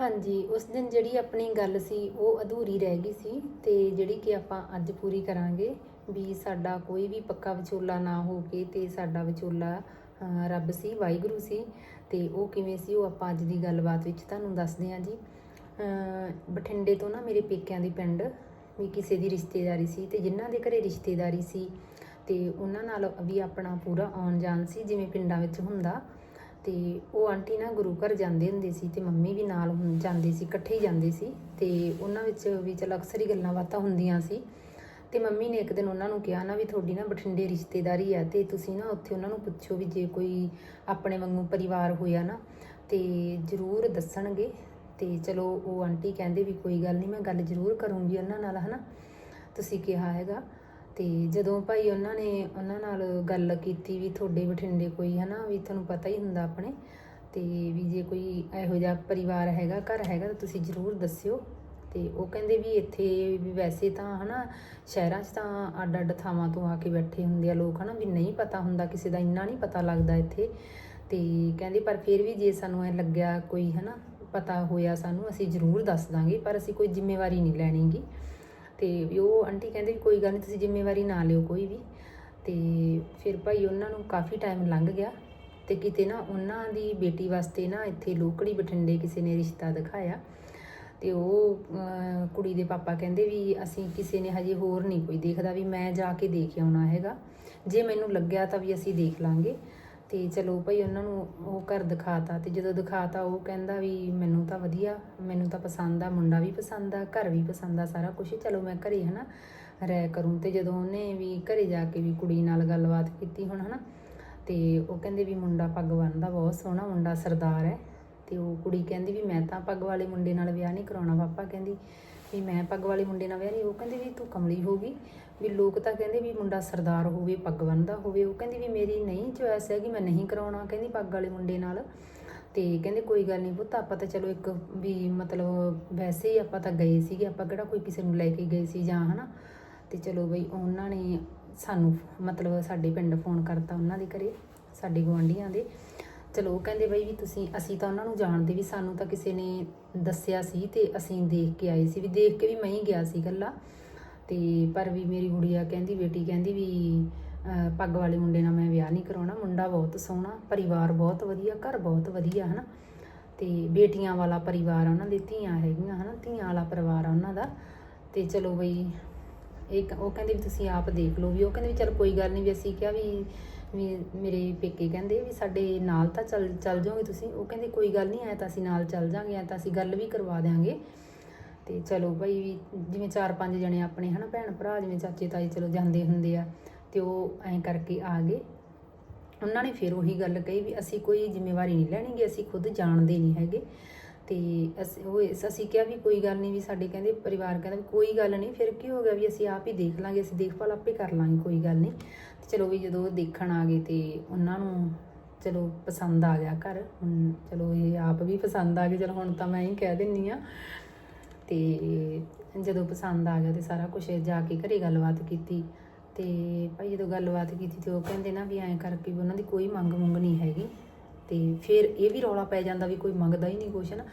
ਹਾਂਜੀ, ਉਸ ਦਿਨ ਜਿਹੜੀ ਆਪਣੀ ਗੱਲ ਸੀ, ਉਹ ਅਧੂਰੀ ਰਹਿ ਗਈ ਸੀ ਤੇ ਜਿਹੜੀ ਕਿ ਆਪਾਂ ਅੱਜ ਪੂਰੀ ਕਰਾਂਗੇ ਵੀ ਸਾਡਾ ਕੋਈ ਵੀ ਪੱਕਾ ਵਿਚੋਲਾ ਨਾ ਹੋ ਕੇ ਤੇ ਸਾਡਾ ਵਿਚੋਲਾ ਰੱਬ ਸੀ, ਵਾਹਿਗੁਰੂ ਸੀ ਤੇ ਉਹ ਕਿਵੇਂ ਸੀ, ਉਹ ਆਪਾਂ ਅੱਜ ਦੀ ਗੱਲਬਾਤ ਵਿੱਚ ਤੁਹਾਨੂੰ ਦੱਸਦੇ ਹਾਂ ਜੀ। ਬਠਿੰਡੇ ਤੋਂ ਨਾ ਮੇਰੇ ਪੇਕਿਆਂ ਦੇ ਪਿੰਡ ਵੀ ਕਿਸੇ ਦੀ ਰਿਸ਼ਤੇਦਾਰੀ ਸੀ ਤੇ ਜਿਨ੍ਹਾਂ ਦੇ ਘਰੇ ਰਿਸ਼ਤੇਦਾਰੀ ਸੀ ਤੇ ਉਹਨਾਂ ਨਾਲ ਵੀ ਆਪਣਾ ਪੂਰਾ ਆਉਣ ਜਾਣ ਸੀ, ਜਿਵੇਂ ਪਿੰਡਾਂ ਵਿੱਚ ਹੁੰਦਾ। ਤੇ ਉਹ ਆਂਟੀ ਨਾ ਗੁਰੂ ਘਰ ਜਾਂਦੇ ਹੁੰਦੇ ਸੀ ਤੇ ਮੰਮੀ ਵੀ ਨਾਲ ਹੁੰ- ਜਾਂਦੇ ਸੀ, ਇਕੱਠੇ ਹੀ ਜਾਂਦੇ ਸੀ ਤੇ ਉਹਨਾਂ ਵਿੱਚ ਵੀ ਚਲ ਅਕਸਰ ਹੀ ਗੱਲਾਂ ਬਾਤਾਂ ਹੁੰਦੀਆਂ ਸੀ। ਤੇ ਮੰਮੀ ਨੇ ਇੱਕ ਦਿਨ ਉਹਨਾਂ ਨੂੰ ਕਿਹਾ ਨਾ ਵੀ ਤੁਹਾਡੀ ਨਾ ਬਠਿੰਡੇ ਰਿਸ਼ਤੇਦਾਰੀ ਆ ਤੇ ਤੁਸੀਂ ਨਾ ਉੱਥੇ ਉਹਨਾਂ ਨੂੰ ਪੁੱਛੋ ਵੀ ਜੇ ਕੋਈ ਆਪਣੇ ਵਾਂਗੂ ਪਰਿਵਾਰ ਹੋਇਆ ਨਾ ਤੇ ਜ਼ਰੂਰ ਦੱਸਣਗੇ। ਤੇ ਚਲੋ ਉਹ ਆਂਟੀ ਕਹਿੰਦੇ ਵੀ ਕੋਈ ਗੱਲ ਨਹੀਂ ਮੈਂ ਗੱਲ ਜ਼ਰੂਰ ਕਰੂੰਗੀ ਉਹਨਾਂ ਨਾਲ, ਹਨਾ? ਤੁਸੀਂ ਕਿਹਾ ਹੈਗਾ। ਤੇ ਜਦੋਂ ਭਾਈ ਉਹਨਾਂ ਨੇ ਉਹਨਾਂ ਨਾਲ ਗੱਲ ਕੀਤੀ ਵੀ ਤੁਹਾਡੇ ਬਠਿੰਡੇ ਕੋਈ ਹਨਾ ਵੀ ਤੁਹਾਨੂੰ ਪਤਾ ਹੀ ਹੁੰਦਾ ਆਪਣੇ, ਤੇ ਵੀ ਜੇ ਕੋਈ ਇਹੋ ਜਿਹਾ ਪਰਿਵਾਰ ਹੈਗਾ, ਘਰ ਹੈਗਾ ਤਾਂ ਤੁਸੀਂ ਜ਼ਰੂਰ ਦੱਸਿਓ। ਤੇ ਉਹ ਕਹਿੰਦੇ ਵੀ ਇੱਥੇ ਵੀ ਵੈਸੇ ਤਾਂ ਹਨਾ ਸ਼ਹਿਰਾਂ 'ਚ ਤਾਂ ਅੱਡ ਅੱਡ ਥਾਵਾਂ ਤੋਂ ਆ ਕੇ ਬੈਠੇ ਹੁੰਦੇ ਆ ਲੋਕ ਹਨਾ, ਵੀ ਨਹੀਂ ਪਤਾ ਹੁੰਦਾ ਕਿਸੇ ਦਾ, ਇੰਨਾ ਨਹੀਂ ਪਤਾ ਲੱਗਦਾ ਇੱਥੇ। ਤੇ ਕਹਿੰਦੇ ਪਰ ਫਿਰ ਵੀ ਜੇ ਸਾਨੂੰ ਐ ਲੱਗਿਆ ਕੋਈ ਹਨਾ, ਪਤਾ ਹੋਇਆ ਸਾਨੂੰ, ਅਸੀਂ ਜ਼ਰੂਰ ਦੱਸ ਦਾਂਗੇ, ਪਰ ਅਸੀਂ ਕੋਈ ਜ਼ਿੰਮੇਵਾਰੀ ਨਹੀਂ ਲੈਣੀਗੀ। ਤੇ ਵੀ ਉਹ ਆਂਟੀ ਕਹਿੰਦੇ ਵੀ ਕੋਈ ਗੱਲ ਨਹੀਂ ਤੁਸੀਂ ਜ਼ਿੰਮੇਵਾਰੀ ਨਾ ਲਿਓ ਕੋਈ ਵੀ। ਤੇ ਫਿਰ ਭਾਈ ਉਹਨਾਂ ਨੂੰ ਕਾਫੀ ਟਾਈਮ ਲੰਘ ਗਿਆ ਤੇ ਕਿਤੇ ਨਾ ਉਹਨਾਂ ਦੀ ਬੇਟੀ ਵਾਸਤੇ ਨਾ ਇੱਥੇ ਲੋਕੜੀ ਬਠਿੰਡੇ ਕਿਸੇ ਨੇ ਰਿਸ਼ਤਾ ਦਿਖਾਇਆ। ਤੇ ਉਹ ਕੁੜੀ ਦੇ ਪਾਪਾ ਕਹਿੰਦੇ ਵੀ ਅਸੀਂ ਕਿਸੇ ਨੇ ਹਜੇ ਹੋਰ ਨਹੀਂ ਕੋਈ ਦੇਖਦਾ ਵੀ ਮੈਂ ਜਾ ਕੇ ਦੇਖ ਆਉਣਾ ਹੈਗਾ। ਜੇ ਮੈਨੂੰ ਲੱਗਿਆ ਤਾਂ ਵੀ ਅਸੀਂ ਦੇਖ ਲਾਂਗੇ। ਤੇ ਚਲੋ ਭਾਈ ਉਹਨਾਂ ਨੂੰ ਉਹ ਘਰ ਦਿਖਾਤਾ ਤੇ ਜਦੋਂ ਦਿਖਾਤਾ ਉਹ ਕਹਿੰਦਾ ਵੀ ਮੈਨੂੰ ਤਾਂ ਵਧੀਆ, ਮੈਨੂੰ ਤਾਂ ਪਸੰਦ ਆ, ਮੁੰਡਾ ਵੀ ਪਸੰਦ ਆ, ਘਰ ਵੀ ਪਸੰਦ ਆ, ਸਾਰਾ ਕੁਝ ਚਲੋ ਮੈਂ ਘਰੇ ਹਨਾ ਰਹਿ ਕਰੂੰ। ਤੇ ਜਦੋਂ ਉਹਨੇ ਵੀ ਘਰੇ ਜਾ ਕੇ ਵੀ ਕੁੜੀ ਨਾਲ ਗੱਲਬਾਤ ਕੀਤੀ ਹੁਣ ਹਨਾ, ਤੇ ਉਹ ਕਹਿੰਦੇ ਵੀ ਮੁੰਡਾ ਪੱਗ ਬੰਨਦਾ, ਬਹੁਤ ਸੋਹਣਾ ਮੁੰਡਾ, ਸਰਦਾਰ ਹੈ। ਤੇ ਉਹ ਕੁੜੀ ਕਹਿੰਦੀ ਵੀ ਮੈਂ ਤਾਂ ਪੱਗ ਵਾਲੇ ਮੁੰਡੇ ਨਾਲ ਵਿਆਹ ਨਹੀਂ ਕਰਾਉਣਾ, ਪਾਪਾ ਕਹਿੰਦੀ ਵੀ ਮੈਂ ਪੱਗ ਵਾਲੇ ਮੁੰਡੇ ਨਾਲ ਵਿਆਹ ਨਹੀਂ ਉਹ ਕਹਿੰਦੀ ਵੀ ਤੂੰ ਕਮਲੀ ਹੋ ਗਈ। ਵੀ ਲੋਕ ਤਾਂ ਕਹਿੰਦੇ ਵੀ ਮੁੰਡਾ ਸਰਦਾਰ ਹੋਵੇ, ਪੱਗ ਬੰਨਦਾ ਹੋਵੇ। ਉਹ ਕਹਿੰਦੀ ਵੀ ਮੇਰੀ ਨਹੀਂ ਚੋਇਸ ਹੈ ਕਿ ਮੈਂ ਨਹੀਂ ਕਰਾਉਣਾ, ਕਹਿੰਦੀ ਪੱਗ ਵਾਲੇ ਮੁੰਡੇ ਨਾਲ। ਤੇ ਕਹਿੰਦੇ ਕੋਈ ਗੱਲ ਨਹੀਂ ਪੁੱਤ, ਆਪਾਂ ਤਾਂ ਚਲੋ ਇੱਕ ਵੀ ਮਤਲਬ ਵੈਸੇ ਹੀ ਆਪਾਂ ਤਾਂ ਗਏ ਸੀਗੇ, ਆਪਾਂ ਕਿਹੜਾ ਕੋਈ ਕਿਸੇ ਨੂੰ ਲੈ ਕੇ ਗਏ ਸੀ ਜਾਂ ਹਨਾ। ਤੇ ਚਲੋ ਬਈ ਉਹਨਾਂ ਨੇ ਸਾਨੂੰ ਮਤਲਬ ਸਾਡੇ ਪਿੰਡ ਫੋਨ ਕਰਤਾ ਉਹਨਾਂ ਦੇ ਘਰੇ, ਸਾਡੇ ਗੁਆਂਢੀਆਂ ਦੇ। ਚਲੋ, ਉਹ ਕਹਿੰਦੇ ਬਈ ਵੀ ਤੁਸੀਂ, ਅਸੀਂ ਤਾਂ ਉਹਨਾਂ ਨੂੰ ਜਾਣਦੇ ਵੀ ਸਾਨੂੰ ਤਾਂ ਕਿਸੇ ਨੇ ਦੱਸਿਆ ਸੀ ਤੇ ਅਸੀਂ ਦੇਖ ਕੇ ਆਏ ਸੀ ਵੀ ਦੇਖ ਕੇ ਵੀ ਮੈਂ ਹੀ ਗਿਆ ਸੀ ਗੱਲਾਂ ਤੇ ਪਰ ਵੀ ਮੇਰੀ ਗੁੜੀਆ ਕਹਿੰਦੀ, ਬੇਟੀ ਕਹਿੰਦੀ ਵੀ ਪੱਗ ਵਾਲੇ ਮੁੰਡੇ ਨਾਲ ਮੈਂ ਵਿਆਹ ਨਹੀਂ ਕਰਾਉਣਾ, ਮੁੰਡਾ ਬਹੁਤ ਸੋਹਣਾ, ਪਰਿਵਾਰ ਬਹੁਤ ਵਧੀਆ, ਘਰ ਬਹੁਤ ਵਧੀਆ, ਹਨਾ। ਤੇ ਬੇਟੀਆਂ ਵਾਲਾ ਪਰਿਵਾਰ ਉਹਨਾਂ ਦੇ, ਧੀਆਂ ਹੈਗੀਆਂ, ਹਨਾ, ਧੀਆਂ ਵਾਲਾ ਪਰਿਵਾਰ ਆ ਉਹਨਾਂ ਦਾ। ਤੇ ਚਲੋ ਬਈ, ਇੱਕ ਉਹ ਕਹਿੰਦੇ ਵੀ ਤੁਸੀਂ ਆਪ ਦੇਖ ਲਓ ਵੀ, ਉਹ ਕਹਿੰਦੇ ਵੀ ਚਲ ਕੋਈ ਗੱਲ ਨਹੀਂ ਵੀ ਅਸੀਂ ਕਿਹਾ ਵੀ ਵੀ ਮੇਰੇ ਪੇਕੇ ਕਹਿੰਦੇ ਵੀ ਸਾਡੇ ਨਾਲ ਤਾਂ ਚੱਲ ਚੱਲ ਜਾਓਗੇ ਤੁਸੀਂ। ਉਹ ਕਹਿੰਦੇ, ਕੋਈ ਗੱਲ ਨਹੀਂ, ਐ ਤਾਂ ਅਸੀਂ ਨਾਲ ਚੱਲ ਜਾਾਂਗੇ, ਐ ਤਾਂ ਅਸੀਂ ਗੱਲ ਵੀ ਕਰਵਾ ਦਿਆਂਗੇ। ਤੇ ਚਲੋ ਭਾਈ ਵੀ ਜਿਵੇਂ ਚਾਰ ਪੰਜ ਜਣੇ ਆਪਣੇ ਹਨਾ, ਭੈਣ ਭਰਾ, ਜਿਵੇਂ ਚਾਚੇ ਤਾਏ ਚਲੋ ਜਾਂਦੇ ਹੁੰਦੇ ਆ, ਤੇ ਉਹ ਐਂ ਕਰਕੇ ਆ ਗਏ। ਉਹਨਾਂ ਨੇ ਫਿਰ ਉਹੀ ਗੱਲ ਕਹੀ ਵੀ ਅਸੀਂ ਕੋਈ ਜ਼ਿੰਮੇਵਾਰੀ ਨਹੀਂ ਲੈਣੀਗੇ ਅਸੀਂ ਖੁਦ ਜਾਣਦੇ ਨਹੀਂ ਹੈਗੇ। ਤੇ ਅਸੀਂ, ਉਹ ਇਸ- ਅਸੀਂ ਕਿਹਾ ਵੀ ਕੋਈ ਗੱਲ ਨਹੀਂ ਵੀ ਸਾਡੇ ਕਹਿੰਦੇ ਪਰਿਵਾਰ ਕਹਿੰਦਾ ਵੀ ਕੋਈ ਗੱਲ ਨਹੀਂ, ਫਿਰ ਕੀ ਹੋ ਗਿਆ ਵੀ ਅਸੀਂ ਆਪ ਹੀ ਦੇਖ ਲਾਂਗੇ, ਅਸੀਂ ਦੇਖਭਾਲ ਆਪੇ ਕਰ ਲਾਂਗੇ, ਕੋਈ ਗੱਲ ਨਹੀਂ। ਤੇ ਚਲੋ ਵੀ ਜਦੋਂ ਉਹ ਦੇਖਣ ਆ ਗਏ ਤੇ ਉਹਨਾਂ ਨੂੰ ਚਲੋ ਪਸੰਦ ਆ ਗਿਆ ਘਰ, ਹੁਣ ਚਲੋ ਇਹ ਆਪ ਵੀ ਪਸੰਦ ਆ ਗਏ, ਚਲੋ ਹੁਣ ਤਾਂ ਮੈਂ ਹੀ ਕਹਿ ਦਿੰਨੀ ਆ। ਤੇ ਜਦੋਂ ਪਸੰਦ ਆ ਗਿਆ ਤੇ ਸਾਰਾ ਕੁਝ ਜਾ ਕੇ ਘਰੇ ਗੱਲਬਾਤ ਕੀਤੀ। ਤੇ ਭਾਈ ਜਦੋਂ ਗੱਲਬਾਤ ਕੀਤੀ ਤੇ ਉਹ ਕਹਿੰਦੇ ਨਾ ਵੀ ਐਂ ਕਰਕੇ ਵੀ ਉਹਨਾਂ ਦੀ ਕੋਈ ਮੰਗ ਮੁੰਗ ਨਹੀਂ ਹੈਗੀ। ਤੇ ਫਿਰ ਇਹ ਵੀ ਰੌਲਾ ਪੈ ਜਾਂਦਾ ਵੀ ਕੋਈ ਮੰਗਦਾ ਹੀ ਨਹੀਂ ਕੁਛ ਨਾ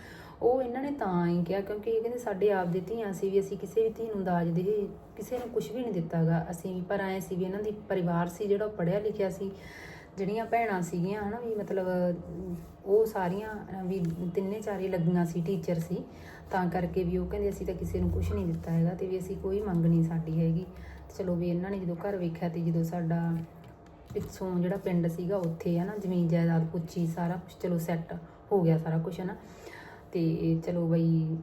ਉਹ ਇਹਨਾਂ ਨੇ ਤਾਂ ਹੀ ਕਿਹਾ, ਕਿਉਂਕਿ ਇਹ ਕਹਿੰਦੇ ਸਾਡੇ ਆਪ ਦੇ ਧੀਆਂ ਸੀ ਵੀ ਅਸੀਂ ਕਿਸੇ ਵੀ ਧੀ ਨੂੰ ਦਾਜ ਦੇ, ਕਿਸੇ ਨੂੰ ਕੁਝ ਵੀ ਨਹੀਂ ਦਿੱਤਾਗਾ। ਅਸੀਂ ਪਰ ਆਏ ਸੀ ਵੀ ਇਹਨਾਂ ਦੀ ਪਰਿਵਾਰ ਸੀ ਜਿਹੜਾ ਪੜਿਆ ਲਿਖਿਆ ਸੀ, ਜਿਹੜੀਆਂ ਭੈਣਾਂ ਸੀਗੀਆਂ, ਹਨਾ, ਵੀ ਮਤਲਬ ਉਹ ਸਾਰੀਆਂ, ਵੀ ਤਿੰਨੇ ਚਾਰੇ ਲੱਗੀਆਂ ਸੀ ਟੀਚਰ ਸੀ। ਤਾਂ ਕਰਕੇ ਵੀ ਉਹ ਕਹਿੰਦੇ ਅਸੀਂ ਤਾਂ ਕਿਸੇ ਨੂੰ ਕੁਝ ਨਹੀਂ ਦਿੱਤਾ ਹੈਗਾ ਤੇ ਵੀ ਅਸੀਂ ਕੋਈ ਮੰਗ ਨਹੀਂ ਸਾਡੀ ਹੈਗੀ। ਤੇ ਚਲੋ ਵੀ ਇਹਨਾਂ ਨੇ ਜਦੋਂ ਘਰ ਵੇਖਿਆ ਤੇ ਜਦੋਂ ਸਾਡਾ ਪਿੱਛੋਂ ਜਿਹੜਾ ਪਿੰਡ ਸੀਗਾ ਉੱਥੇ ਹੈ ਨਾ ਜ਼ਮੀਨ ਜਾਇਦਾਦ ਪੁੱਛੀ ਸਾਰਾ ਕੁਝ ਚਲੋ ਸੈੱਟ ਹੋ ਗਿਆ ਸਾਰਾ ਕੁਝ ਹੈ ਨਾ ਤੇ ਚਲੋ ਬਈ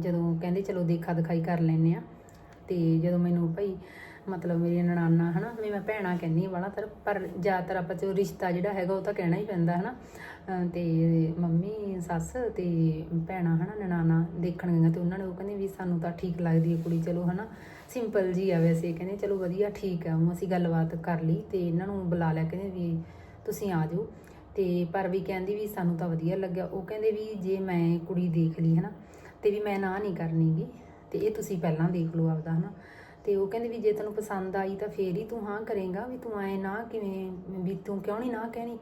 ਜਦੋਂ ਕਹਿੰਦੇ ਚਲੋ ਦੇਖਾ ਦਿਖਾਈ ਕਰ ਲੈਨੇ ਆ। ਤੇ ਜਦੋਂ ਮੈਨੂੰ ਭਾਈ ਮਤਲਬ ਮੇਰੀ ਨਨਾਨਾ ਹਨਾ ਵੀ ਮੈਂ ਭੈਣਾ ਕਹਿੰਦੀ ਵਾਲਾ ਤਰ ਪਰ ਜ਼ਿਆਦਾਤਰ ਆਪਾਂ ਚੋ ਰਿਸ਼ਤਾ ਜਿਹੜਾ ਹੈਗਾ ਉਹ ਤਾਂ ਕਹਿਣਾ ਹੀ ਪੈਂਦਾ ਹਨਾ। ਅਮ, ਤੇ ਮੰਮੀ ਸੱਸ ਤੇ ਭੈਣਾ ਹਨਾ ਨਨਾਨਾ ਦੇਖਣ ਗਈਆਂ ਤੇ ਉਹਨਾਂ ਨੇ ਉਹ ਕਹਿੰਦੇ ਵੀ ਸਾਨੂੰ ਤਾਂ ਠੀਕ ਲੱਗਦੀ ਹੈ ਕੁੜੀ ਚਲੋ ਹਨਾ। ਸਿੰਪਲ ਜੀ ਆ ਵੈਸੇ, ਕਹਿੰਦੇ ਚਲੋ ਵਧੀਆ, ਠੀਕ ਆ ਉਹ ਅਸੀਂ ਗੱਲਬਾਤ ਕਰ ਲਈ ਤੇ ਇਹਨਾਂ ਨੂੰ ਬੁਲਾ ਲਿਆ, ਕਹਿੰਦੇ ਵੀ ਤੁਸੀਂ ਆ ਜਾਓ। ਤੇ ਪਰ ਵੀ ਕਹਿੰਦੀ ਵੀ ਸਾਨੂੰ ਤਾਂ ਵਧੀਆ ਲੱਗਿਆ, ਉਹ ਕਹਿੰਦੇ ਵੀ ਜੇ ਮੈਂ ਕੁੜੀ ਦੇਖ ਲਈ, ਹਨਾ, ਤੇ ਵੀ ਮੈਂ ਨਾ ਨਹੀਂ ਕਰਨੀਗੀ ਤੇ ਇਹ ਤੁਸੀਂ ਪਹਿਲਾਂ ਦੇਖ ਲਓ ਆਪਦਾ, ਹਨਾ। ਤੇ ਉਹ ਕਹਿੰਦੇ ਵੀ ਜੇ ਤੈਨੂੰ ਪਸੰਦ ਆਈ ਤਾਂ ਫੇਰ ਹੀ ਤੂੰ ਹਾਂ ਕਰੇਗਾ, ਵੀ ਤੂੰ ਐ ਨਾ ਕਿਵੇਂ, ਵੀ ਤੂੰ ਕਿਉਂ ਨਹੀਂ ਨਾ ਕਹਿਣੀ?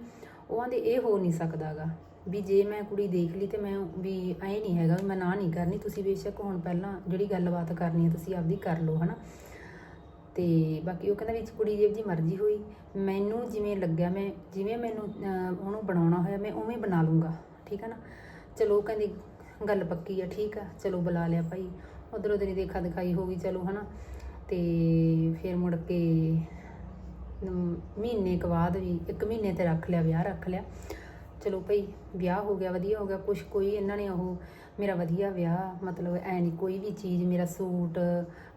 ਉਹ ਆਂਦੇ ਇਹ ਹੋ ਨਹੀਂ ਸਕਦਾਗਾ। ਵੀ ਜੇ ਮੈਂ ਕੁੜੀ ਦੇਖ ਲਈ ਤੇ ਮੈਂ ਵੀ ਐ ਨਹੀਂ ਹੈਗਾ ਵੀ ਮੈਂ ਨਾ ਨਹੀਂ ਕਰਨੀ। ਤੁਸੀਂ ਬੇਸ਼ੱਕ ਹੁਣ ਪਹਿਲਾਂ ਜਿਹੜੀ ਗੱਲਬਾਤ ਕਰਨੀ ਹੈ, ਤੁਸੀਂ ਆਪਦੀ ਕਰ ਲਓ, ਹਨਾ? ਤੇ ਬਾਕੀ ਉਹ ਕਹਿੰਦਾ ਵਿੱਚ ਕੁੜੀ ਜਿਹੀ ਮਰਜ਼ੀ ਹੋਈ, ਮੈਨੂੰ ਜਿਵੇਂ ਲੱਗਿਆ ਮੈਂ, ਜਿਵੇਂ ਮੈਨੂੰ ਉਹਨੂੰ ਬਣਾਉਣਾ ਹੋਇਆ ਮੈਂ ਉਵੇਂ ਬਣਾ ਲੂੰਗਾ ਠੀਕ ਹੈ ਨਾ? ਚਲੋ ਉਹ ਕਹਿੰਦੀ ਗੱਲ ਪੱਕੀ ਆ, ਠੀਕ ਆ, ਚਲੋ ਬੁਲਾ ਲਿਆ ਭਾਈ। ਉਧਰ ਉਧਰ ਹੀ ਦੇਖਾ ਦਿਖਾਈ ਹੋ ਗਈ, ਚਲੋ, ਹਨਾ? ਤੇ ਫਿਰ ਮੁੜ ਕੇ ਮਹੀਨੇ ਕੁ ਬਾਅਦ ਵੀ, ਇੱਕ ਮਹੀਨੇ ਤੇ ਰੱਖ ਲਿਆ, ਵਿਆਹ ਰੱਖ ਲਿਆ। ਚਲੋ ਭਈ, ਵਿਆਹ ਹੋ ਗਿਆ, ਵਧੀਆ ਹੋ ਗਿਆ, ਕੁਛ ਕੋਈ ਇਹਨਾਂ ਨੇ ਉਹ ਮੇਰਾ ਵਧੀਆ ਵਿਆਹ, ਮਤਲਬ ਐ ਨਹੀਂ, ਕੋਈ ਵੀ ਚੀਜ਼, ਮੇਰਾ ਸੂਟ,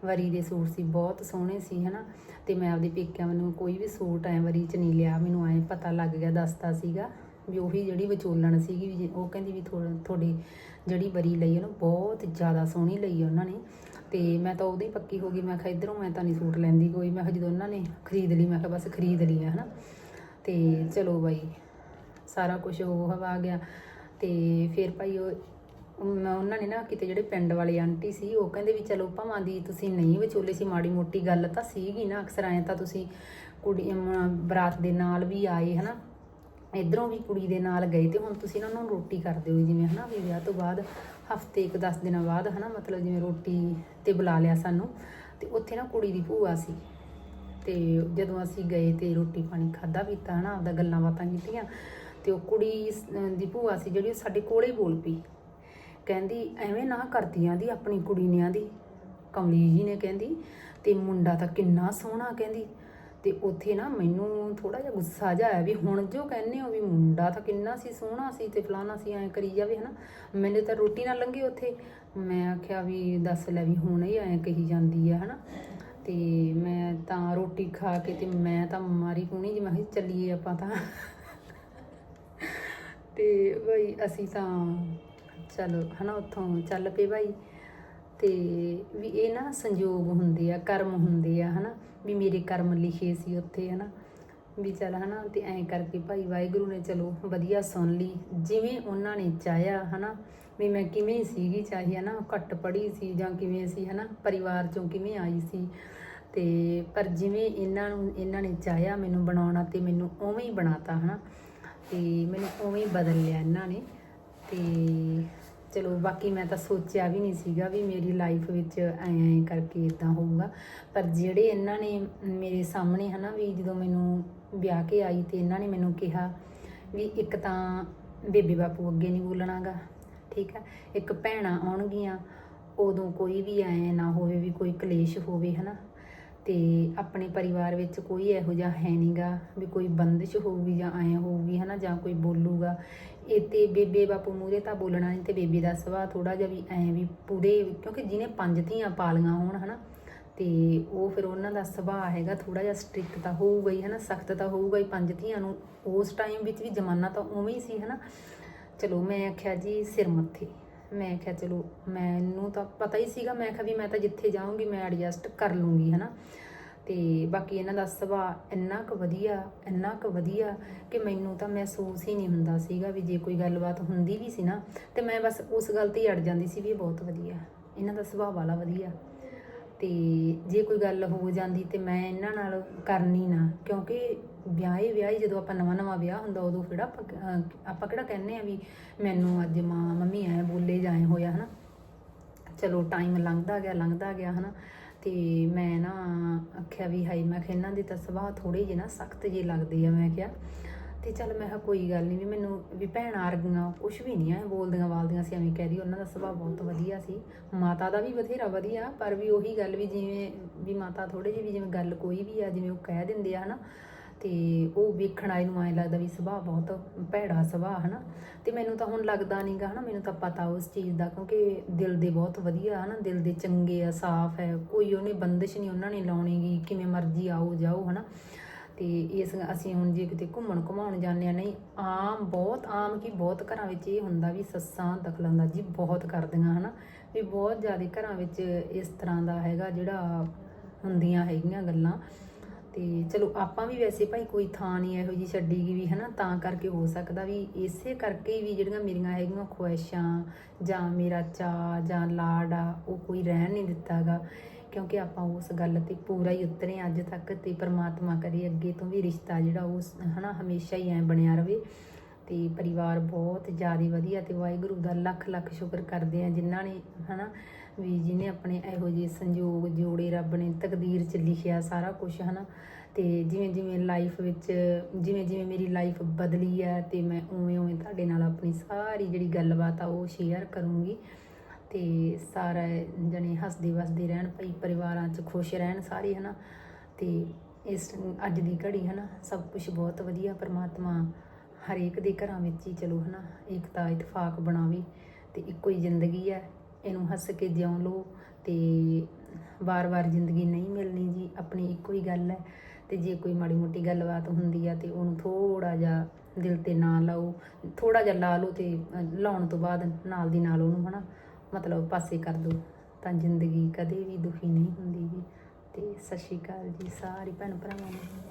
ਵਰੀ ਦੇ ਸੂਟ ਸੀ, ਬਹੁਤ ਸੋਹਣੇ ਸੀ, ਹਨਾ। ਤੇ ਮੈਂ ਆਪਦੇ ਪੇਕਿਆਂ ਮੈਨੂੰ ਕੋਈ ਵੀ ਸੂਟ ਐ ਵਰੀ ਚ ਨਹੀਂ ਲਿਆ, ਮੈਨੂੰ ਐ ਪਤਾ ਲੱਗ ਗਿਆ ਦੱਸਦਾ ਸੀਗਾ ਵੀ ਉਹੀ ਜਿਹੜੀ ਵਿਚੋਲਣ ਸੀਗੀ ਵੀ ਜੇ- ਉਹ ਕਹਿੰਦੀ ਵੀ ਥੋ- ਤੁਹਾਡੀ ਜਿਹੜੀ ਵਰੀ ਲਈ ਉਹਨੂੰ ਬਹੁਤ ਜ਼ਿਆਦਾ ਸੋਹਣੀ ਲਈ ਆ ਉਹਨਾਂ ਨੇ। ਤੇ ਮੈਂ ਤਾਂ ਉਹਦੀ ਪੱਕੀ ਹੋ ਗਈ, ਮੈਂ ਕਿਹਾ ਇਧਰੋਂ ਮੈਂ ਤਾਂ ਨਹੀਂ ਸੂਟ ਲੈਂਦੀ ਕੋਈ, ਮੈਂ ਕਿਹਾ ਜਦੋਂ ਉਹਨਾਂ ਨੇ ਖਰੀਦ ਲਈ, ਮੈਂ ਕਿਹਾ ਬਸ ਖਰੀਦ ਲਈ ਆ ਹਨਾ। ਤੇ ਚਲੋ ਬਾਈ ਸਾਰਾ ਕੁਝ ਉਹ ਹਵਾ ਗਿਆ। ਤੇ ਫਿਰ ਭਾਈ ਉਹ ਮੈਂ ਉਹਨਾਂ ਨੇ ਨਾ ਕਿਤੇ ਜਿਹੜੇ ਪਿੰਡ ਵਾਲੇ ਆਂਟੀ ਸੀ, ਉਹ ਕਹਿੰਦੇ ਵੀ ਚਲੋ ਭਾਵਾਂ ਦੀ ਤੁਸੀਂ ਨਹੀਂ ਵਿਚੋਲੇ ਸੀ, ਮਾੜੀ ਮੋਟੀ ਗੱਲ ਤਾਂ ਸੀਗੀ ਨਾ, ਅਕਸਰ ਐਂ ਤਾਂ ਤੁਸੀਂ ਕੁੜੀ ਬਰਾਤ ਦੇ ਨਾਲ ਵੀ ਆਏ, ਹਨਾ। ਇਧਰੋਂ ਵੀ ਕੁੜੀ ਦੇ ਨਾਲ ਗਏ ਤੇ ਹੁਣ ਤੁਸੀਂ ਨਾ ਉਹਨਾਂ ਨੂੰ ਰੋਟੀ ਕਰ ਦਿਓ ਜਿਵੇਂ, ਹਨਾ, ਵੀ ਵਿਆਹ ਤੋਂ ਬਾਅਦ ਹਫ਼ਤੇ ਇੱਕ 10 ਦਿਨਾਂ ਬਾਅਦ, ਹਨਾ, ਮਤਲਬ ਜਿਵੇਂ ਰੋਟੀ ਤੇ ਬੁਲਾ ਲਿਆ ਸਾਨੂੰ। ਤੇ ਉੱਥੇ ਨਾ ਕੁੜੀ ਦੀ ਭੂਆ ਸੀ। ਤੇ ਜਦੋਂ ਅਸੀਂ ਗਏ ਤੇ ਰੋਟੀ ਪਾਣੀ ਖਾਦਾ ਪੀਤਾ, ਹਨਾ, ਆਪਦਾ ਗੱਲਾਂ ਬਾਤਾਂ ਕੀਤੀਆਂ ਤੇ ਉਹ ਕੁੜੀ ਦੀ ਭੂਆ ਸੀ ਜਿਹੜੀ ਉਹ ਸਾਡੇ ਕੋਲੇ ਹੀ ਬੋਲ ਪਈ। ਕਹਿੰਦੀ, ਐਵੇਂ ਨਾ ਕਰਦੀਆਂ ਦੀ ਆਪਣੀ ਕੁੜੀ ਨੇ ਆਂਦੀ ਕਮਲੀ ਜੀ ਨੇ ਕਹਿੰਦੀ, ਤੇ ਮੁੰਡਾ ਤਾਂ ਕਿੰਨਾ ਸੋਹਣਾ। ਕਹਿੰਦੀ, ਤੇ ਉੱਥੇ ਨਾ ਮੈਨੂੰ ਥੋੜਾ ਜਿਹਾ ਗੁੱਸਾ ਜਿਹਾ ਆਇਆ ਵੀ ਹੁਣ ਜੋ ਕਹਿੰਦੇ ਹੋ ਵੀ ਮੁੰਡਾ ਤਾਂ ਕਿੰਨਾ ਸੀ, ਸੋਹਣਾ ਸੀ ਤੇ ਫਲਾਣਾ ਸੀ, ਐਂ ਕਰੀ ਜਾਵੇ, ਹਨਾ। ਮੈਨੂੰ ਤਾਂ ਰੋਟੀ ਨਾ ਲੰਘੇ ਉੱਥੇ। ਮੈਂ ਆਖਿਆ ਵੀ ਦੱਸ ਲੈ ਵੀ ਹੁਣ ਹੀ ਐਂ ਕਹੀ ਜਾਂਦੀ ਆ, ਹਨਾ। ਤੇ ਮੈਂ ਤਾਂ ਰੋਟੀ ਖਾ ਕੇ ਤੇ ਮੈਂ ਤਾਂ ਮਾਰੀ ਪੂਣੀ ਜੀ, ਮੈਂ ਕਿਹਾ ਚੱਲੀਏ ਆਪਾਂ ਤਾਂ। ਤੇ ਬਈ ਅਸੀਂ ਤਾਂ ਚਲੋ ਹਨਾ ਉੱਥੋਂ ਚੱਲ ਪਏ ਭਾਈ ਤੇ ਵੀ ਇਹ ਨਾ ਸੰਯੋਗ ਹੁੰਦੇ ਆ, ਕਰਮ ਹੁੰਦੇ ਆ ਹਨਾ, ਵੀ ਮੇਰੇ ਕਰਮ ਲਿਖੇ ਸੀ ਉੱਥੇ ਹਨਾ। ਵੀ ਚੱਲ ਹਨਾ ਤੇ ਐਂ ਕਰਕੇ ਭਾਈ ਵਾਹਿਗੁਰੂ ਨੇ ਚਲੋ ਵਧੀਆ ਸੁਣ ਲਈ, ਜਿਵੇਂ ਉਹਨਾਂ ਨੇ ਚਾਹਿਆ ਹਨਾ। ਵੀ ਮੈਂ ਕਿਵੇਂ ਸੀਗੀ, ਚਾਹੀ ਹਨਾ ਘੱਟ ਪੜ੍ਹੀ ਸੀ ਜਾਂ ਕਿਵੇਂ ਸੀ ਹਨਾ, ਪਰਿਵਾਰ ਚੋਂ ਕਿਵੇਂ ਆਈ ਸੀ। ਤੇ ਪਰ ਜਿਵੇਂ ਇਹਨਾਂ ਨੂੰ, ਇਹਨਾਂ ਨੇ ਚਾਹਿਆ ਮੈਨੂੰ ਬਣਾਉਣਾ ਤੇ ਮੈਨੂੰ ਉਵੇਂ ਹੀ ਬਣਾਤਾ ਹਨਾ। ਤੇ ਮੈਨੂੰ ਉਵੇਂ ਹੀ ਬਦਲ ਲਿਆ ਇਹਨਾਂ ਨੇ। ਤੇ ਚਲੋ, ਬਾਕੀ ਮੈਂ ਤਾਂ ਸੋਚਿਆ ਵੀ ਨਹੀਂ ਸੀਗਾ ਵੀ ਮੇਰੀ ਲਾਈਫ ਵਿੱਚ ਐਂ ਐਂ ਕਰਕੇ ਇਦਾਂ ਹੋਊਗਾ। ਪਰ ਜਿਹੜੇ ਇਹਨਾਂ ਨੇ ਮੇਰੇ ਸਾਹਮਣੇ ਹਨਾ ਵੀ ਜਦੋਂ ਮੈਨੂੰ ਵਿਆਹ ਕੇ ਆਈ ਤੇ ਇਹਨਾਂ ਨੇ ਮੈਨੂੰ ਕਿਹਾ ਵੀ ਇੱਕ ਤਾਂ ਬੇਬੇ ਬਾਪੂ ਅੱਗੇ ਨਹੀਂ ਬੋਲਣਾਗਾ, ਠੀਕ ਹੈ ਇੱਕ ਭੈਣਾਂ ਆਉਣਗੀਆਂ, ਉਦੋਂ ਕੋਈ ਵੀ ਐ ਨਾ ਹੋਵੇ ਵੀ ਕੋਈ ਕਲੇਸ਼ ਹੋਵੇ ਹਨਾ। ਤੇ ਆਪਣੇ ਪਰਿਵਾਰ ਵਿੱਚ ਕੋਈ ਇਹੋ ਜਿਹਾ ਹੈ ਨਹੀਂਗਾ ਵੀ ਕੋਈ ਬੰਦਿਸ਼ ਹੋਊਗੀ ਜਾਂ ਐ ਹੋਊਗੀ, ਹਨਾ, ਜਾਂ ਕੋਈ ਬੋਲੂਗਾ। ਇਹ ਤੇ ਬੇਬੇ ਬਾਪੂ ਮੂਰੇ ਤਾਂ ਬੋਲਣਾ ਨਹੀਂ ਤੇ ਬੇਬੇ ਦਾ ਸੁਭਾਅ ਥੋੜਾ ਜਿਹਾ ਵੀ ਐ ਵੀ ਪੂਰੇ, ਕਿਉਂਕਿ ਜਿਹਨੇ ਪੰਜ ਧੀਆਂ ਪਾਲੀਆਂ ਹੋਣ, ਹਨਾ, ਤੇ ਉਹ ਫਿਰ ਉਹਨਾਂ ਦਾ ਸੁਭਾਅ ਹੈਗਾ ਥੋੜਾ ਜਿਹਾ ਸਟ੍ਰਿਕਟ ਤਾਂ ਹੋਊਗਾ ਹੀ, ਹਨਾ, ਸਖਤ ਤਾਂ ਹੋਊਗਾ ਹੀ। ਪੰਜ ਧੀਆਂ ਨੂੰ ਉਸ ਟਾਈਮ ਵਿੱਚ ਵੀ ਜ਼ਮਾਨਾ ਤਾਂ ਉਵੇਂ ਹੀ ਸੀ, ਹਨਾ। ਚਲੋ, ਮੈਂ ਆਖਿਆ ਜੀ, ਸਿਰ ਮੱਥੇ। ਮੈਂ ਕਿਹਾ ਚਲੋ, ਮੈਨੂੰ ਤਾਂ ਪਤਾ ਹੀ ਸੀਗਾ, ਮੈਂ ਕਿਹਾ ਵੀ ਮੈਂ ਤਾਂ ਜਿੱਥੇ ਜਾਊਂਗੀ, ਮੈਂ ਐਡਜਸਟ ਕਰ ਲੂੰਗੀ, ਹਨਾ। ਤੇ ਬਾਕੀ ਇਹਨਾਂ ਦਾ ਸੁਭਾਅ ਇੰਨਾ ਕੁ ਵਧੀਆ, ਇੰਨਾ ਕੁ ਵਧੀਆ ਕਿ ਮੈਨੂੰ ਤਾਂ ਮਹਿਸੂਸ ਹੀ ਨਹੀਂ ਹੁੰਦਾ ਸੀਗਾ ਵੀ ਜੇ ਕੋਈ ਗੱਲਬਾਤ ਹੁੰਦੀ ਵੀ ਸੀ ਨਾ, ਤੇ ਮੈਂ ਬਸ ਉਸ ਗੱਲ ਤੇ ਹੀ ਅੜ ਜਾਂਦੀ ਸੀ ਵੀ ਇਹ ਬਹੁਤ ਵਧੀਆ, ਇਹਨਾਂ ਦਾ ਸੁਭਾਅ ਵਾਲਾ ਵਧੀਆ। ਤੇ ਜੇ ਕੋਈ ਗੱਲ ਹੋ ਜਾਂਦੀ ਤੇ ਮੈਂ ਇਹਨਾਂ ਨਾਲ ਕਰਨੀ ਨਾ, ਕਿਉਂਕਿ ਵਿਆਹੇ, ਵਿਆਹੀ ਜਦੋਂ ਆਪਾਂ ਨਵਾਂ ਨਵਾਂ ਵਿਆਹ ਹੁੰਦਾ, ਉਦੋਂ ਫਿਰ ਆਪਾਂ ਆਪਾਂ ਕਿਹੜਾ ਕਹਿੰਦੇ ਆ ਵੀ ਮੈਨੂੰ ਅੱਜ ਮਾਂ, ਮੰਮੀ ਐ ਬੋਲੇ ਜਾਏ ਹੋਇਆ, ਹਨਾ? ਚਲੋ ਟਾਈਮ ਲੰਘਦਾ ਗਿਆ ਲੰਘਦਾ ਗਿਆ, ਹਨਾ? ਤੇ ਮੈਂ ਨਾ ਆਖਿਆ ਵੀ ਹਾਈ ਮੈਂ ਕਿਹਾ ਇਹਨਾਂ ਦੇ ਤਾਂ ਸੁਭਾਅ ਥੋੜੇ ਜਿਹੇ ਨਾ ਸਖਤ ਜਿਹੇ ਲੱਗਦੇ ਆ, ਮੈਂ ਕਿਹਾ। ਤੇ ਚੱਲ ਮੈਂ ਕਿਹਾ ਕੋਈ ਗੱਲ ਨਹੀਂ ਵੀ ਮੈਨੂੰ ਵੀ ਭੈਣਾਂ ਵਰਗੀਆਂ ਕੁਝ ਵੀ ਨਹੀਂ ਆ ਬੋਲਦੀਆਂ ਵਾਲਦੀਆਂ ਸੀ, ਐਵੇਂ ਕਹਿ ਦੀ ਉਹਨਾਂ ਦਾ ਸੁਭਾਅ ਬਹੁਤ ਵਧੀਆ ਸੀ। ਮਾਤਾ ਦਾ ਵੀ ਬਥੇਰਾ ਵਧੀਆ, ਪਰ ਵੀ ਉਹੀ ਗੱਲ ਵੀ ਜਿਵੇਂ, ਵੀ ਮਾਤਾ ਥੋੜੇ ਜਿਹੀ ਵੀ ਜਿਵੇਂ ਗੱਲ ਕੋਈ ਵੀ ਆ, ਜਿਵੇਂ ਉਹ ਕਹਿ ਦਿੰਦੇ ਆ, ਹਨਾ? ਤੇ ਉਹ ਵੇਖਣ ਆਏ ਨੂੰ ਐਂ ਲੱਗਦਾ ਵੀ ਸੁਭਾਅ ਬਹੁਤ ਭੈੜਾ ਸੁਭਾਅ, ਹਨਾ? ਤੇ ਮੈਨੂੰ ਤਾਂ ਹੁਣ ਲੱਗਦਾ ਨਹੀਂਗਾ ਹਨਾ? ਮੈਨੂੰ ਤਾਂ ਪਤਾ ਉਸ ਚੀਜ਼ ਦਾ, ਕਿਉਂਕਿ ਦਿਲ ਦੇ ਬਹੁਤ ਵਧੀਆ, ਹਨਾ? ਦਿਲ ਦੇ ਚੰਗੇ ਆ, ਸਾਫ਼ ਹੈ, ਕੋਈ ਉਹਨੇ ਬੰਦਿਸ਼ ਨਹੀਂ ਉਹਨਾਂ ਨੇ ਲਾਉਣੀਗੀ, ਕਿਵੇਂ ਮਰਜ਼ੀ ਆਓ, ਜਾਓ, ਹਨਾ? ਤੇ ਇਸ ਅਸੀਂ ਹੁਣ ਜੇ ਕਿਤੇ ਘੁੰਮਣ ਘੁਮਾਉਣ ਜਾਂਦੇ ਆ ਨਹੀਂ, ਆਮ, ਬਹੁਤ ਆਮ ਕੀ ਬਹੁਤ ਘਰਾਂ ਵਿੱਚ ਇਹ ਹੁੰਦਾ ਵੀ ਸੱਸਾਂ ਦਖਲਅੰਦਾਜ਼ੀ ਬਹੁਤ ਕਰਦੀਆਂ, ਹਨਾ? ਵੀ ਬਹੁਤ ਜ਼ਿਆਦਾ ਘਰਾਂ ਵਿੱਚ ਇਸ ਤਰ੍ਹਾਂ ਦਾ ਹੈਗਾ ਜਿਹੜਾ ਹੁੰਦੀਆਂ ਹੈਗੀਆਂ ਗੱਲਾਂ। ਤੇ ਚਲੋ ਆਪਾਂ ਵੀ ਵੈਸੇ ਭਾਈ ਕੋਈ ਥਾਂ ਨਹੀਂ ਇਹੋ ਜੀ ਛੱਡੀਗੀ ਵੀ ਹਨਾ, ਤਾਂ ਕਰਕੇ ਹੋ ਸਕਦਾ ਵੀ ਇਸੇ ਕਰਕੇ ਵੀ ਜਿਹੜੀਆਂ ਮੇਰੀਆਂ ਹੈਗੀਆਂ ਖੁਆਇਸ਼ਾਂ ਜਾਂ ਮੇਰਾ ਚਾਅ ਜਾਂ ਲਾਡ ਆ, ਉਹ ਕੋਈ ਰਹਿਣ ਨਹੀਂ ਦਿੱਤਾਗਾ ਕਿਉਂਕਿ ਆਪਾਂ ਉਸ ਗੱਲ ਤੇ ਪੂਰਾ ਹੀ ਉਤਰੇ ਅੱਜ ਤੱਕ ਤੇ ਪ੍ਰਮਾਤਮਾ ਕਰੇ ਅੱਗੇ ਤੋਂ ਵੀ ਰਿਸ਼ਤਾ ਜਿਹੜਾ ਉਸ ਹਨਾ, ਹਮੇਸ਼ਾ ਹੀ ਐ ਬਣਿਆ ਰਵੇ। ਤੇ ਪਰਿਵਾਰ ਬਹੁਤ ਜ਼ਿਆਦਾ ਵਧੀਆ ਤੇ ਵਾਹਿਗੁਰੂ ਦਾ ਲੱਖ ਲੱਖ ਸ਼ੁਕਰ ਕਰਦੇ ਆ ਜਿਨ੍ਹਾਂ ਨੇ ਹਨਾ ਵੀ ਜਿਹਨੇ ਆਪਣੇ ਇਹੋ ਜਿਹੇ ਸੰਯੋਗ ਜੋੜੇ ਰੱਬ ਨੇ, ਤਕਦੀਰ 'ਚ ਲਿਖਿਆ ਸਾਰਾ ਕੁਝ ਹਨਾ? ਤੇ ਜਿਵੇਂ ਜਿਵੇਂ ਲਾਈਫ ਵਿੱਚ, ਜਿਵੇਂ ਜਿਵੇਂ ਮੇਰੀ ਲਾਈਫ ਬਦਲੀ ਹੈ ਤੇ ਮੈਂ ਉਵੇਂ ਉਵੇਂ ਤੁਹਾਡੇ ਨਾਲ ਆਪਣੀ ਸਾਰੀ ਜਿਹੜੀ ਗੱਲਬਾਤ ਆ ਉਹ ਸ਼ੇਅਰ ਕਰੂੰਗੀ। ਤੇ ਸਾਰਾ ਜਣੇ ਹੱਸਦੇ ਵਸਦੇ ਰਹਿਣ ਭਈ, ਪਰਿਵਾਰਾਂ 'ਚ ਖੁਸ਼ ਰਹਿਣ ਸਾਰੇ, ਹਨਾ? ਤੇ ਇਸ ਅੱਜ ਦੀ ਘੜੀ, ਹਨਾ? ਸਭ ਕੁਝ ਬਹੁਤ ਵਧੀਆ, ਪਰਮਾਤਮਾ ਹਰੇਕ ਦੇ ਘਰਾਂ ਵਿੱਚ ਹੀ ਚਲੋ, ਹਨਾ? ਏਕਤਾ, ਇਤਫਾਕ ਬਣਾਵੇ ਤੇ ਇੱਕੋ ਹੀ ਜ਼ਿੰਦਗੀ ਹੈ। ਇਹਨੂੰ ਹੱਸ ਕੇ ਜਿਉਂ ਲਓ ਤੇ ਵਾਰ-ਵਾਰ ਜ਼ਿੰਦਗੀ ਨਹੀਂ ਮਿਲਣੀ ਜੀ, ਆਪਣੀ ਇੱਕੋ ਹੀ ਗੱਲ ਹੈ। ਤੇ ਜੇ ਕੋਈ ਮਾੜੀ ਮੋਟੀ ਗੱਲਬਾਤ ਹੁੰਦੀ ਆ ਤੇ ਉਹਨੂੰ ਥੋੜਾ ਜਿਹਾ ਦਿਲ ਤੇ ਨਾ ਲਾਓ ਥੋੜਾ ਜਿਹਾ ਲਾ ਲਓ ਤੇ ਲਾਉਣ ਤੋਂ ਬਾਅਦ ਨਾਲ ਦੀ ਨਾਲ ਉਹਨੂੰ ਹਨਾ, ਮਤਲਬ ਪਾਸੇ ਕਰ ਦਿਓ। ਤਾਂ ਜ਼ਿੰਦਗੀ ਕਦੇ ਵੀ ਦੁਖੀ ਨਹੀਂ ਹੁੰਦੀ ਜੀ। ਤੇ ਸਤਿ ਸ਼੍ਰੀ ਅਕਾਲ ਜੀ, ਸਾਰੇ ਭੈਣ ਭਰਾਵਾਂ ਨੂੰ।